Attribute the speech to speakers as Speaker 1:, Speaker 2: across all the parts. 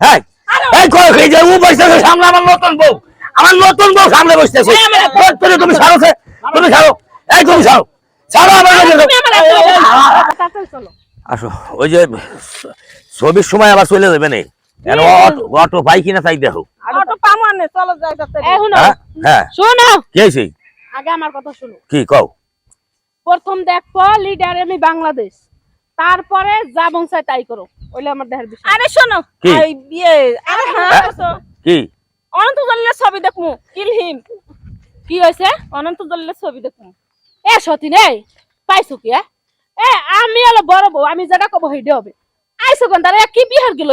Speaker 1: হ্যাঁ এই কই যে ও বসতেছে সামনে আমার নতুন বউ। আমার নতুন বউ সামনে বসতেছে তুমি এই আমার আসো ওই যে ছবির সময় আবার চলে যাবে না। অটো অটো পাই কিনা তাই দেখো।
Speaker 2: অটো পামো না চলো যাই করতে
Speaker 3: এই শুনো।
Speaker 1: হ্যাঁ হ্যাঁ।
Speaker 3: শোনো।
Speaker 1: কে
Speaker 3: আগে আমার কথা শুনো।
Speaker 1: কি কও?
Speaker 3: প্রথম দেখো লিডার আমি বাংলাদেশ। তারপরে যা চায় তাই করো। ওইলে আমার দেহের বিষয়।
Speaker 2: আরে শোনো
Speaker 1: কি?
Speaker 2: বিয়ে আরে হ্যাঁ
Speaker 1: হ্যাঁ? কি?
Speaker 2: অনন্ত জলিলের ছবি দেখমু কিল হিম।
Speaker 3: কি হয়েছে?
Speaker 2: অনন্ত জলিলের ছবি দেখমু।
Speaker 3: এ সতী নেই পাইছো কি এ? এ আমি হলো বড় বউ আমি যেটা কব হইতে হবে। আইসো কোন তারা কি বিহার গেল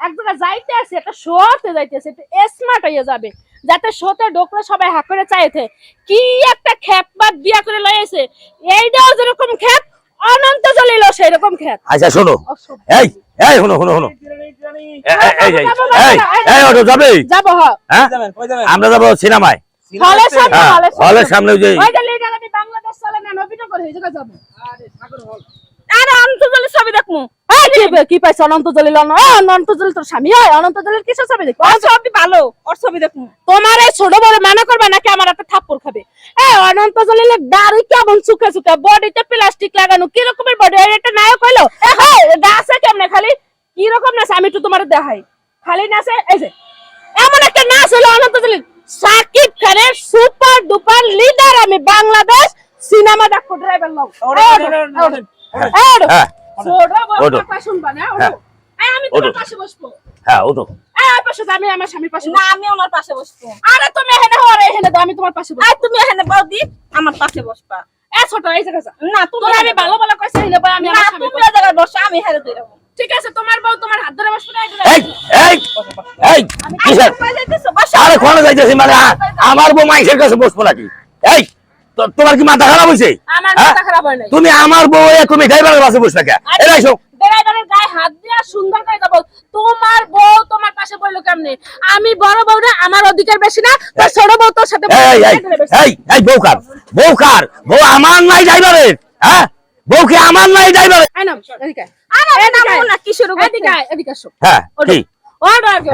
Speaker 3: একজোড়া যাইতে আছে একটা শোতে যাইতেছে একটু স্মার্ট হয়ে যাবে। যাতে শোতে ঢোকলে সবাই হাক করে চাইতে। কি একটা খ্যাপ বাদ বিয়া করে লয়েছে এইটাও যেরকম খ্যাপ অনন্ত জ্বলিল সেই রকম খ্যাপ
Speaker 1: আচ্ছা শোনো। এই এই শোনো শোনো শোনো। এই, এই, এই, এই, এই, এই অটো যাবে?
Speaker 3: যাব হ।
Speaker 1: হ্যাঁ? আমরা যাব সিনেমায়।
Speaker 3: হলের সামনে।
Speaker 1: হ্যাঁ
Speaker 2: আরে অনন্ত ছবি
Speaker 3: হ্যাঁ কি পাইছে? অনন্ত জলিল অন- এ, অনন্ত জলিল তোর স্বামী? হয় অনন্ত জলিল কিসের ছবি দেখব?
Speaker 2: ওর ছবি ভালো ওর ছবি দেখমু।
Speaker 3: তোমার এই ছোট বড় মানা করবে নাকি আমার থাপ্পড় খাবে? এ অনন্ত জলিলের দাড়ি কেমন চুকে চুকে বডিতে প্লাস্টিক লাগানো কি রকমের বডি এটা নায়ক হইল? কেমনে খালি? কি রকম নাচে আমি একটু তোমার দেখাই। খালি নাচে এই যে এমন একটা নাচ হলো অনন্ত জলিল সাকিব খানের সুপার ডুপার লিডার আমি বাংলাদেশ সিনেমা দেখো ড্রাইভার লোক
Speaker 1: হ্যাঁ। হ্যাঁ।
Speaker 3: ওঠো। আমি
Speaker 1: হ্যাঁ
Speaker 3: আমার স্বামীর পাশে
Speaker 2: না আমি ওনার পাশে বসবো।
Speaker 3: আরে তুমি এখানে হও, এখানে আমি তোমার পাশে বসবো।
Speaker 2: আর তুমি এখানে বৌদি আমার পাশে বসবা।
Speaker 3: এ ছোট, এই জায়গায়
Speaker 2: না তুমি
Speaker 3: আমি ভালো ভালো কইছি, এখানে বই, আমি
Speaker 2: না
Speaker 3: আমার স্বামীর
Speaker 2: তুমি জায়গায় বসো আমি হেরে তুই যাব
Speaker 3: ঠিক আছে তোমার বউ তোমার হাত ধরে বসবে না এখানে।
Speaker 1: এই এই এই কিসের?
Speaker 2: কোথায়
Speaker 1: আরে কোন যাইতেছি মানে আমার বউ মাইসের কাছে বসবো নাকি? এই তোমার কি মাথা খারাপ হয়েছে?
Speaker 3: আমার
Speaker 1: হ্যাঁ?
Speaker 3: মাথা খারাপ হয় নাই।
Speaker 1: তুমি আমার বউ তুমি ড্রাইভারের পাশে বসে থাকে।
Speaker 3: আরে,
Speaker 1: এসো
Speaker 3: ড্রাইভারের গায়ে হাত দিয়া সুন্দর করে যাব তোমার বউ তোমার পাশে বইলো কেমনে? আমি বড় বউ না আমার অধিকার বেশি না তোর ছোট বউ তোর সাথে
Speaker 1: এই এই এই এই বউ কার? বউ কার? বউ আমার নাই ড্রাইভারের হ্যাঁ? বউ কি আমার নাই ড্রাইভারের?
Speaker 3: এদিকে
Speaker 2: না কি শুরু করছ
Speaker 3: এদিকে আয়, এদিকে আসো।
Speaker 1: হ্যাঁ কি।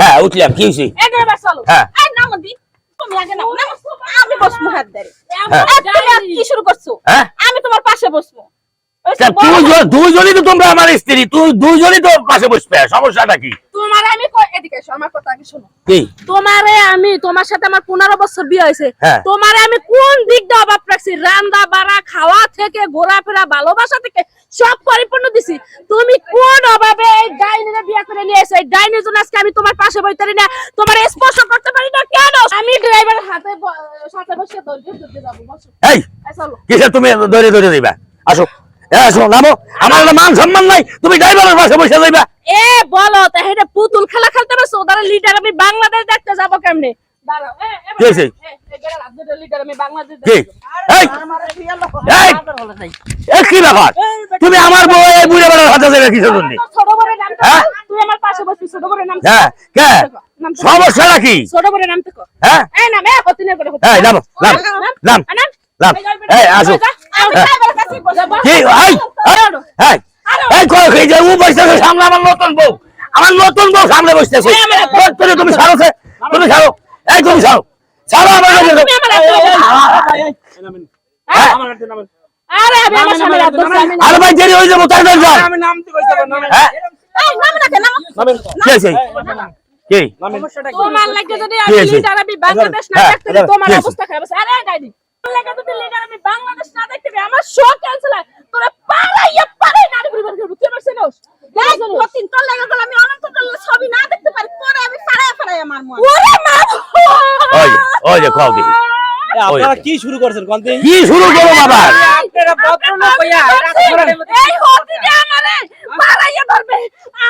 Speaker 1: হ্যাঁ উঠলাম কি হয়েছে?
Speaker 3: এই ড্রাইভার চলো।
Speaker 1: হ্যাঁ।
Speaker 2: এই নামো দি। তুমি আগে নামো নামো আমি বসবো হাত ধরে।
Speaker 3: এমন
Speaker 1: হ্যাঁ।
Speaker 2: কি শুরু করছ?
Speaker 1: হ্যাঁ?
Speaker 2: আমি তোমার পাশে বসবো।
Speaker 1: তো তোমরা আমার স্ত্রী তুই দুইজনই তো পাশে বসবে। সমস্যাটা কি?
Speaker 3: তোমারে আমি এদিকে আমার কথা আগে শোনো।
Speaker 1: কি?
Speaker 3: তোমারে আমি তোমার সাথে আমার পনেরো বছর বিয়ে হয়েছে। তোমারে আমি কোন দিকটা অভাব রাখছি? রান্না বাড়া খাওয়া থেকে ঘোরাফেরা ভালোবাসা থেকে সব পরিপূর্ণ দিছি। তুমি কোন অভাবে এই ডাইনিরে বিয়ে করে নিয়ে এসে? এই ডাইনির জন্য আজকে আমি তোমার পাশে বইতে না। তোমার স্পর্শ করতে আমি ড্রাইভারের হাতে সাথে বসে দৌড়ে দৌড়ে যাব বসো।
Speaker 1: এই
Speaker 3: এই চলো।
Speaker 1: কিসে তুমি ধরে ধরে দিবা আসো। আসো নামো। আমার মান সম্মান নাই। তুমি ড্রাইভারের পাশে বসে যাইবা।
Speaker 3: এ বলো তাহলে পুতুল খেলা খেলতে পারছ ওদের লিডার আমি বাংলাদেশ দেখতে যাব কেমনে? দাঁড়াও এ, এ,
Speaker 1: কি হয়েছে?
Speaker 3: এ, এ, বেড়াল, আপনাদের leader আমি বাংলাদেশ
Speaker 1: কি?
Speaker 3: দেখতে যাব।
Speaker 1: এই! এই! এ তুমি আমার বউ এই বুড়ে বেড়ার হাতে যাবে কিসের জন্য?
Speaker 3: তোর ছোট বড় নাম তো
Speaker 1: হ্যাঁ? হ্যাঁ। সমস্যাটা কি?
Speaker 3: ছোট।
Speaker 1: হ্যাঁ?
Speaker 3: এই নাম, হতিনের করে হতিনের।
Speaker 1: এই নামো নাম নাম
Speaker 3: নাম।
Speaker 1: নাম।
Speaker 3: এই
Speaker 1: আসো।
Speaker 3: যা,
Speaker 2: আমি
Speaker 3: যা।
Speaker 2: ড্রাইভারের কাছে বসবো।
Speaker 3: যাব।
Speaker 1: কি? এই এই এই কই এই যে ও বসতেছে সামনে আমার নতুন বউ। আমার নতুন বউ সামনে বসতেছে তুমি তুমি ছাড়ো তুমি ছাড়ো এই তুমি ছাড়ো ছাড়ো আমার
Speaker 3: বসো।
Speaker 1: হ্যাঁ?
Speaker 3: আরে আমি আমার স্বামীর হাত ধরছি, আমি না।
Speaker 1: আরে ভাই দেরি হয়ে যাব তাই হ্যাঁ।
Speaker 2: এই নামো না কেন নামো
Speaker 1: কি আছে কি
Speaker 3: তোমার লাগে যদি
Speaker 1: কি
Speaker 3: আমি
Speaker 1: হয়েছে?
Speaker 3: leader আমি বাংলাদেশ না দেখতে তোমার অবস্থা খারাপ আছে। আরে গাইডি। লাগে যদি leader আমি বাংলাদেশ না দেখতে আমার show cancel হয়। তোরা পালাইয়া পালাই নারী পরিবার করব। তুই আমার চিনোস?
Speaker 2: এই প্রতিদিন তোর লাগে গেলে আমি অনন্ত জলিলের ছবি না দেখতে পারি তোরে আমি ফাড়ায় ফাড়ায় আমার মন
Speaker 3: ওরে মা!
Speaker 1: ওই ওই যে খাও দেখি
Speaker 4: আপনারা কি শুরু করছেন
Speaker 1: কি শুরু করব বাবা
Speaker 4: আপনারা ভদ্র না কইয়া
Speaker 3: এই হতিটা আমারে পালাইয়া ধরবে।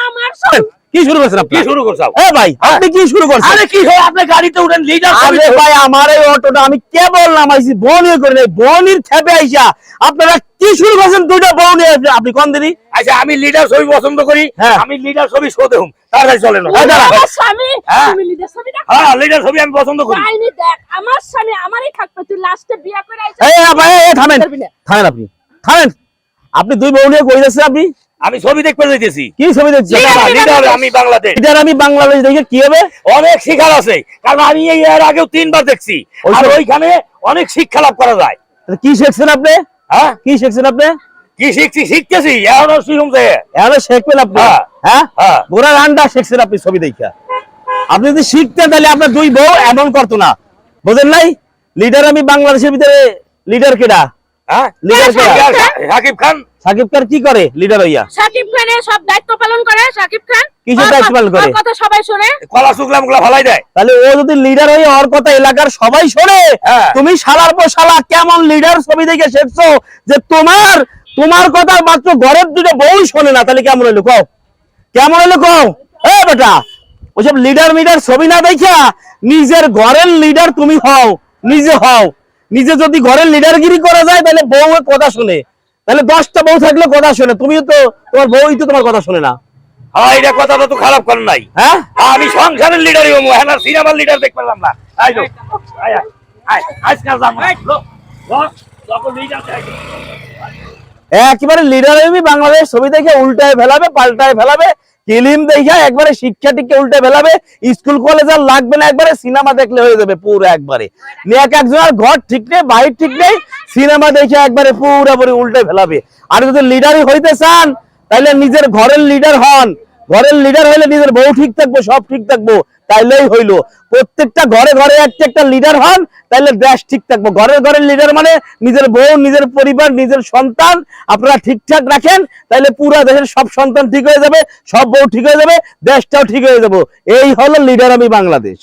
Speaker 3: আমার সব
Speaker 1: কি শুরু করছেন আপনি?
Speaker 4: কি শুরু করছ
Speaker 1: এ ভাই আপনি কি শুরু করছেন? আরে কি হয় আপনি গাড়িতে উঠেন লিডার
Speaker 4: আরে ভাই আমার এই অটোটা আমি কেবল নামাইছি করে নাই বনির খেপে আইসা। আপনারা কি শুরু করছেন? দুইটা বউ নিয়ে আপনি কোন দিনই
Speaker 1: আচ্ছা আমি লিডার ছবি পছন্দ করি
Speaker 4: হ্যাঁ।
Speaker 1: আমি লিডার ছবি শো দেখুন তাড়াতাড়ি চলেন।
Speaker 3: আমার স্বামী
Speaker 1: হ্যাঁ।
Speaker 3: তুমি লিডার ছবি দেখো?
Speaker 1: হ্যাঁ লিডার ছবি আমি পছন্দ করি।
Speaker 3: দেখ আমার স্বামী আমারই থাকবে তুই লাস্টে বিয়ে করে আইছিস।
Speaker 4: এই ভাই থামেন। থামেন আপনি। থামেন। আপনি দুই বউ নিয়ে কই যাচ্ছেন আপনি?
Speaker 1: আমি ছবি দেখতে যাইতেছি।
Speaker 4: কি ছবি দেখছ?
Speaker 3: আমি বাংলাদেশ।
Speaker 1: আমি
Speaker 4: আমি বাংলাদেশ দেখে কি হবে?
Speaker 1: অনেক শিখার আছে কারণ আমি এই এর আগেও তিনবার দেখছি। আর ওইখানে অনেক শিক্ষা লাভ করা যায়।
Speaker 4: কি শিখছেন আপনি?
Speaker 1: হ্যাঁ?
Speaker 4: কি শিখছেন আপনি?
Speaker 1: কি শিখছি? শিখতেছি। এখনও শিখুমছে
Speaker 4: এখানে শিখবেন আপনি?
Speaker 1: হ্যাঁ।
Speaker 4: হ্যাঁ?
Speaker 1: হ্যাঁ।
Speaker 4: গোড়ার আন্ডা শিখছেন আপনি ছবি দেখা। আপনি যদি শিখতেন তাহলে আপনার দুই বউ এমন করতো না। বুঝেন নাই? লিডার আমি বাংলাদেশের ভিতরে লিডার কেডা?
Speaker 1: হ্যাঁ? লিডার সাকিব খান।
Speaker 4: সাকিব খান কি করে? লিডার হইয়া
Speaker 3: সাকিব খানের সব দায়িত্ব পালন করে সাকিব খান।
Speaker 4: কিসের দায়িত্ব পালন করে?
Speaker 3: কথা সবাই শুনে।
Speaker 1: কলা শুকলা মুকলা ফালাই দেয়।
Speaker 4: তাহলে ও যদি লিডার হয়ে ওর কথা এলাকার সবাই শোনে। তুমি শালার পর শালা কেমন লিডার ছবি দেখে শিখছো যে তোমার তোমার কথা মাত্র ঘরের দুটো বউ শোনে না তাহলে কেমন হইল কও? কেমন হইল কও? এ বেটা ওসব লিডার মিডার ছবি না দেখা নিজের ঘরের লিডার তুমি হও নিজে হও। নিজে যদি ঘরের লিডারগিরি করা যায় তাহলে বউ কথা শুনে। তাহলে দশটা বউ থাকলে কথা শুনে। তুমিও তো তোমার বউই তো তোমার কথা শুনে না।
Speaker 1: হ্যাঁ এটা কথাটা তো খারাপ করেন নাই।
Speaker 4: হ্যাঁ?
Speaker 1: আমি সংসারের লিডারই হব হ্যাঁ সিনেমার লিডার দেখতে পারলাম না।
Speaker 4: একেবারে লিডার বাংলাদেশ ছবি দেখে উল্টায় ফেলাবে পাল্টায় ফেলাবে। ফিল্ম দেখা একবারে শিক্ষা টিকে উল্টে ফেলাবে স্কুল, কলেজ আর লাগবে না, একবারে সিনেমা দেখলে হয়ে যাবে পুরো একবারে। এক একজনের ঘর ঠিক নেই বাইর ঠিক নেই, সিনেমা দেখে একবারে পুরোপুরি উল্টে ফেলাবে। আর যদি লিডারই হইতে চান তাহলে নিজের ঘরের লিডার হন। ঘরের লিডার হইলে নিজের বউ ঠিক থাকব, সব ঠিক থাকব, তাইলেই হইল। প্রত্যেকটা ঘরে ঘরে একটা একটা লিডার হন, তাইলে দেশ ঠিক থাকব। ঘরের ঘরের লিডার মানে নিজের বউ, নিজের পরিবার, নিজের সন্তান, আপনারা ঠিকঠাক রাখেন, তাইলে পুরা দেশের সব সন্তান ঠিক হয়ে যাবে, সব বউ ঠিক হয়ে যাবে, দেশটাও ঠিক হয়ে যাব। এই হলো লিডার আমি বাংলাদেশ।